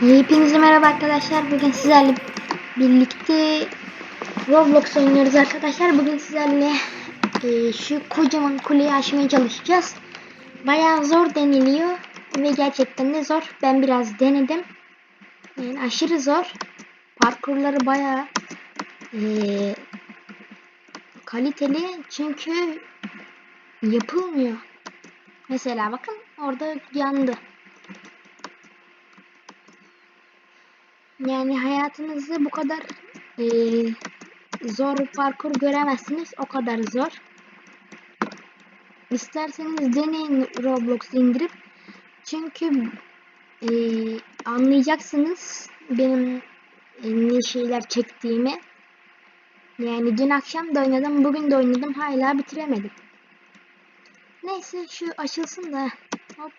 Hepinize merhaba arkadaşlar. Bugün sizlerle birlikte Roblox oynuyoruz arkadaşlar. Bugün sizlerle e, şu kocaman kuleyi aşmaya çalışacağız. Bayağı zor deniliyor ve gerçekten de zor. Ben biraz denedim. Yani aşırı zor. Parkurları bayağı e, kaliteli çünkü yapılmıyor. Mesela bakın orada yandı. Yani hayatınızda bu kadar eee, zor parkur göremezsiniz. O kadar zor. İsterseniz deneyin Roblox indirip. Çünkü eee, anlayacaksınız benim e, ne şeyler çektiğimi. Yani dün akşam da oynadım, bugün de oynadım. Hala bitiremedim. Neyse şu açılsın da. Hop.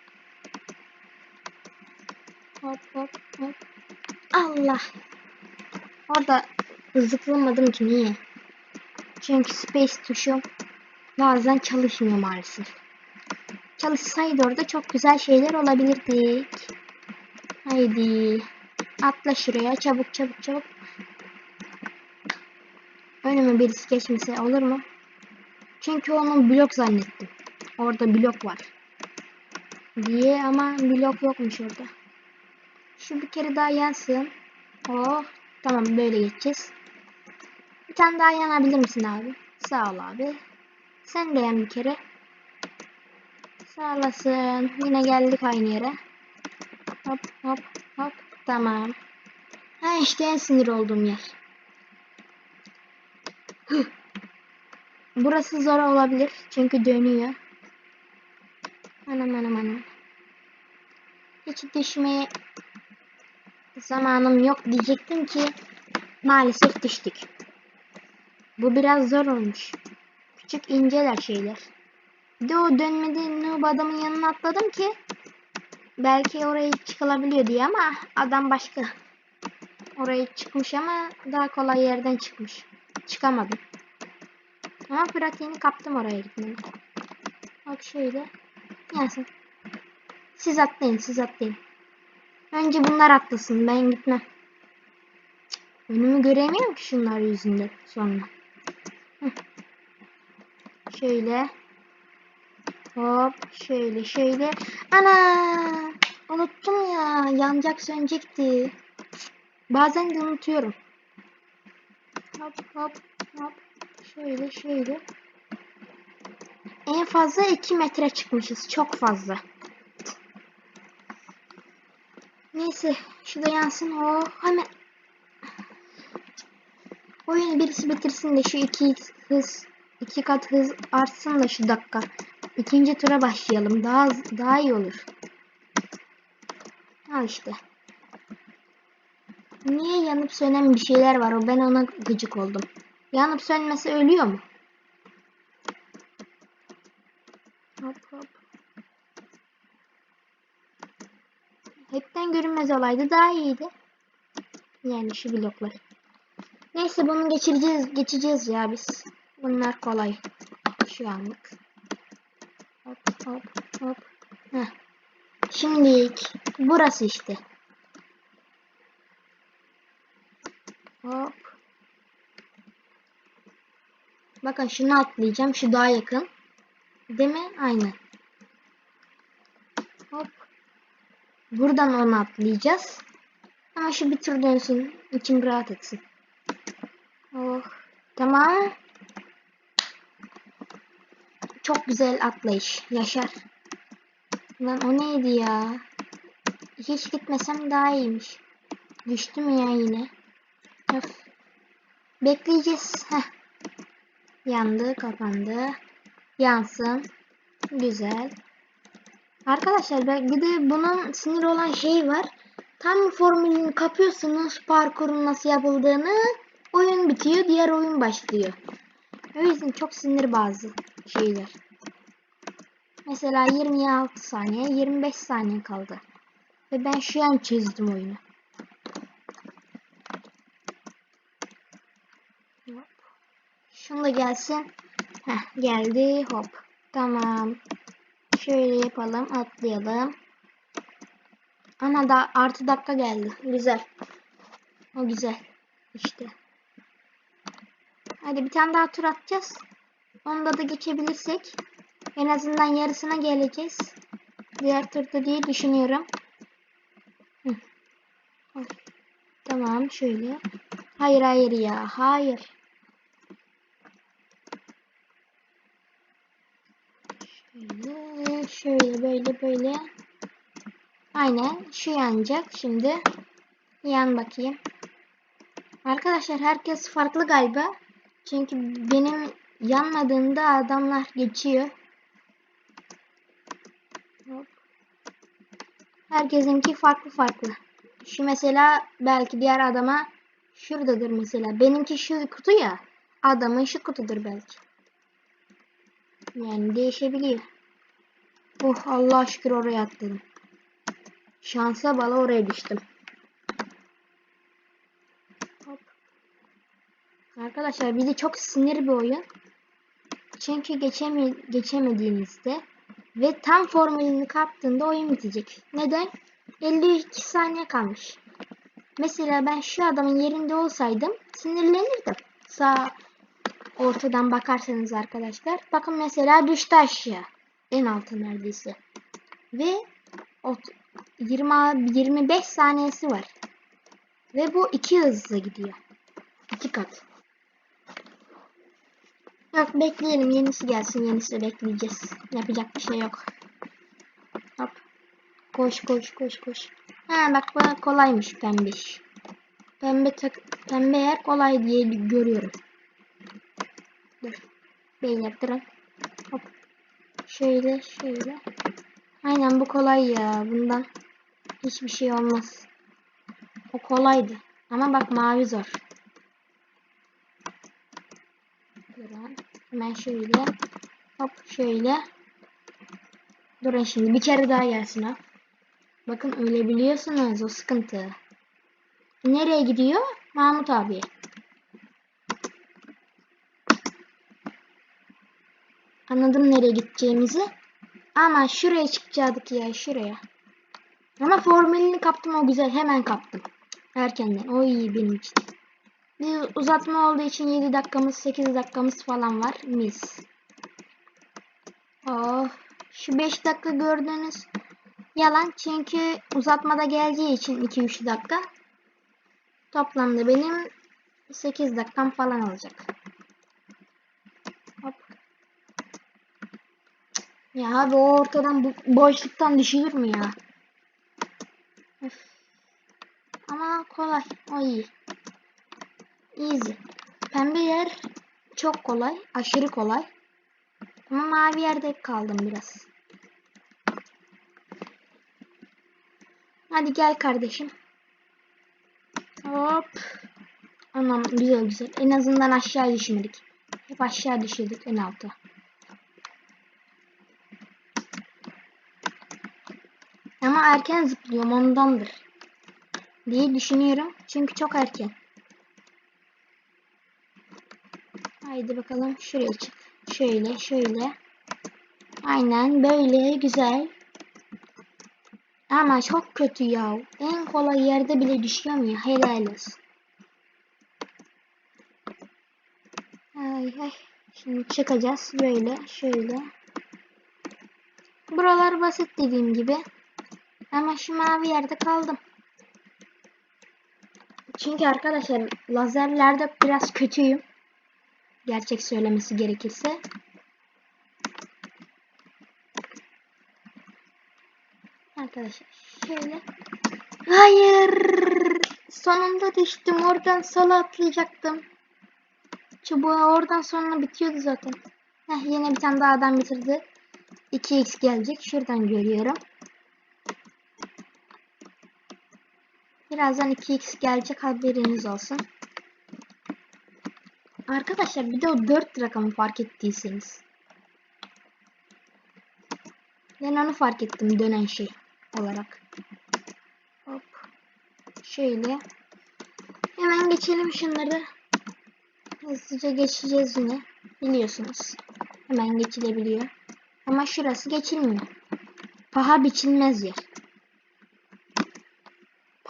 Hop hop hop. Allah. Orada zıplamadım ki niye? Çünkü space tuşum bazen çalışmıyor maalesef. Çalışsaydı orada çok güzel şeyler olabilirdik. Haydi. Atla şuraya çabuk çabuk çabuk. Önüme birisi geçmese olur mu? Çünkü onu blok zannettim. Orada blok var. Diye ama blok yokmuş orada. Şu bir kere daha yansın. Oh. Tamam böyle geçeceğiz. Bir tane daha yanabilir misin abi? Sağ ol abi. Sen de yan bir kere. Sağ olasın. Yine geldik aynı yere. Hop hop hop. Tamam. Ha işte en sinir olduğum yer. Burası zor olabilir. Çünkü dönüyor. Anam anam anam. Hiç düşmeye zamanım yok diyecektim ki maalesef düştük. Bu biraz zor olmuş. Küçük inceler şeyler. Bir de o dönmede noob adamın yanına atladım ki belki oraya çıkılabiliyor diye ama adam başka. Oraya çıkmış ama daha kolay yerden çıkmış. Çıkamadım. Ama pratiğini kaptım oraya gitmenin. Bak şöyle. Yansın. Siz atlayın siz atlayın. Önce bunlar atlasın. Ben gitmem. Önümü göremiyorum ki şunlar yüzünden sonra. Şöyle. Hop. Şöyle şöyle. Ana! Unuttum ya. Yanacak sönecekti. Bazen de unutuyorum. Hop hop hop. Şöyle şöyle. En fazla 2 metre çıkmışız. Çok fazla. Neyse şurada yansın. O hemen. Oyunu birisi bitirsin de şu iki hız iki kat hız artsın da şu dakika. İkinci tura başlayalım. Daha daha iyi olur. Al işte. Niye yanıp sönen bir şeyler var? O ben ona gıcık oldum. Yanıp sönmesi ölüyor mu hop hop Hepten görünmez olaydı daha iyiydi. Yani şu bloklar. Neyse bunu geçireceğiz, geçeceğiz ya biz. Bunlar kolay. Şu anlık. Hop hop hop. Heh. Şimdilik burası işte. Hop. Bakın şunu atlayacağım. Şu daha yakın. Değil mi? Aynen. Hop. Buradan onu atlayacağız. Ama şu bir tur dönsün. İçim rahat etsin. Oh. Tamam. Çok güzel atlayış. Yaşar. Lan o neydi ya? Hiç gitmesem daha iyiymiş. Düştüm ya yine. Öf. Bekleyeceğiz. Heh. Yandı, kapandı. Yansın. Güzel. Arkadaşlar bir de bunun sinir olan şey var. Tam formülünü kapıyorsunuz parkurun nasıl yapıldığını. Oyun bitiyor, diğer oyun başlıyor. O yüzden çok sinir bazı şeyler. Mesela 26 saniye, 25 saniye kaldı. Ve ben şu an çizdim oyunu. Hop. Şunu da gelsin. Heh, geldi. Hop. Tamam. Şöyle yapalım. Atlayalım. Ana da artı dakika geldi. Güzel. O güzel. İşte. Hadi bir tane daha tur atacağız. Onda da geçebilirsek en azından yarısına geleceğiz. Diğer turda diye düşünüyorum. Tamam şöyle. Hayır hayır ya. Hayır. Şöyle, şöyle böyle böyle. Aynen şu yanacak. Şimdi yan bakayım. Arkadaşlar herkes farklı galiba. Çünkü benim yanmadığımda adamlar geçiyor. Herkesinki farklı farklı. Şu mesela belki diğer adama şuradadır mesela. Benimki şu kutu ya. Adamın şu kutudur belki. Yani değişebiliyor. Oh Allah şükür oraya atladım. Şansa bala oraya düştüm. Hop. Arkadaşlar bir de çok sinir bir oyun. Çünkü geçeme geçemediğinizde ve tam formülünü kaptığında oyun bitecek. Neden? 52 saniye kalmış. Mesela ben şu adamın yerinde olsaydım sinirlenirdim. Sağ ortadan bakarsanız arkadaşlar. Bakın mesela düştü aşağı. En altı neredeyse. Ve 20 25 saniyesi var. Ve bu iki hızlı gidiyor. İki kat. Yok bekleyelim yenisi gelsin yenisi bekleyeceğiz. Yapacak bir şey yok. Hop. Koş koş koş koş. Ha bak bu kolaymış pembiş. Pembe tak pembe yer kolay diye görüyorum. Dur. Beyler durun. Şöyle şöyle. Aynen bu kolay ya. Bundan hiçbir şey olmaz. O kolaydı. Ama bak mavi zor. Durun. Hemen şöyle. Hop şöyle. Durun şimdi bir kere daha gelsin ha. Bakın öyle biliyorsunuz o sıkıntı. Nereye gidiyor? Mahmut abi. Anladım nereye gideceğimizi. Ama şuraya çıkacaktık ya şuraya. Ama formülünü kaptım o güzel hemen kaptım. Erkenden o iyi benim için. Bir uzatma olduğu için 7 dakikamız 8 dakikamız falan var. Mis. Oh, şu 5 dakika gördüğünüz yalan çünkü uzatmada geleceği için 2-3 dakika. Toplamda benim 8 dakikam falan olacak. Ya abi o ortadan bu boşluktan düşülür mü ya? Öf. Ama kolay. O iyi. Easy. Pembe yer çok kolay. Aşırı kolay. Ama mavi yerde kaldım biraz. Hadi gel kardeşim. Hop. Anam güzel güzel. En azından aşağı düşmedik. Hep aşağı düşürdük en alta. Ama erken zıplıyorum ondandır. Diye düşünüyorum. Çünkü çok erken. Haydi bakalım şuraya çık. Şöyle şöyle. Aynen böyle güzel. Ama çok kötü ya. En kolay yerde bile düşüyorum ya. Helal olsun. Ay ay. Şimdi çıkacağız böyle şöyle. Buralar basit dediğim gibi. Ama şu mavi yerde kaldım. Çünkü arkadaşlar lazerlerde biraz kötüyüm. Gerçek söylemesi gerekirse. Arkadaşlar şöyle. Hayır. Sonunda düştüm. Oradan sola atlayacaktım. Çubuğu oradan sonra bitiyordu zaten. Heh, yine bir tane daha adam bitirdi. 2x gelecek. Şuradan görüyorum. Birazdan 2x gelecek haberiniz olsun. Arkadaşlar bir de o 4 rakamı fark ettiyseniz. Ben onu fark ettim dönen şey olarak. Hop. Şöyle. Hemen geçelim şunları. Hızlıca geçeceğiz yine. Biliyorsunuz. Hemen geçilebiliyor. Ama şurası geçilmiyor. Paha biçilmez yer.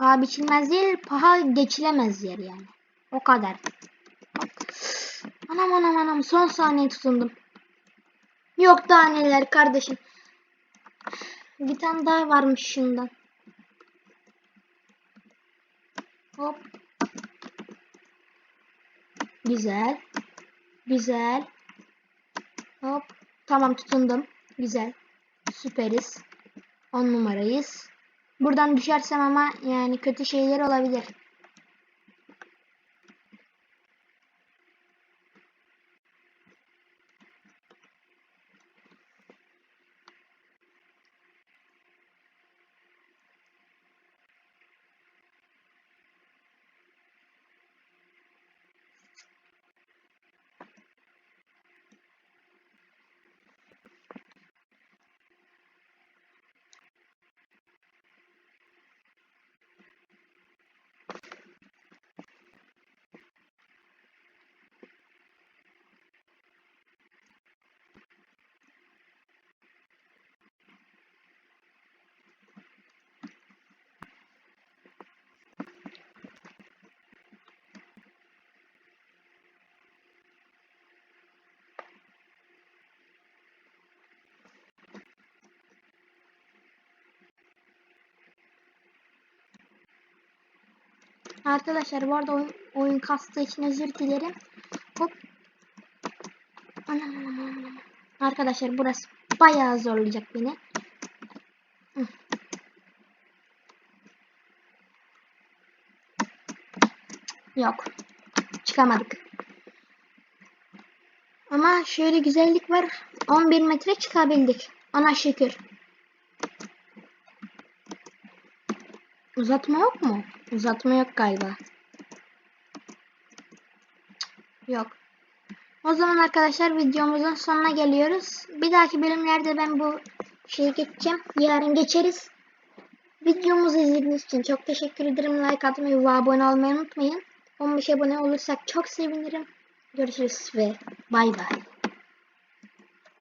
Paha biçilmez değil, paha geçilemez yer yani. O kadar. Anam anam anam son saniye tutundum. Yok daha neler kardeşim. Bir tane daha varmış şundan. Hop. Güzel. Güzel. Hop. Tamam tutundum. Güzel. Süperiz. 10 numarayız. Buradan düşersem ama yani kötü şeyler olabilir. Arkadaşlar bu arada oyun, oyun kastığı için özür dilerim. Hop. Arkadaşlar burası bayağı zorlayacak beni. Yok. Çıkamadık. Ama şöyle güzellik var. 11 metre çıkabildik. Ana şükür. Uzatma yok mu? Uzatma yok galiba. Yok. O zaman arkadaşlar videomuzun sonuna geliyoruz. Bir dahaki bölümlerde ben bu şeyi geçeceğim. Yarın geçeriz. Videomuzu izlediğiniz için çok teşekkür ederim. Like atmayı ve abone olmayı unutmayın. 15 abone olursak çok sevinirim. Görüşürüz ve bay bay.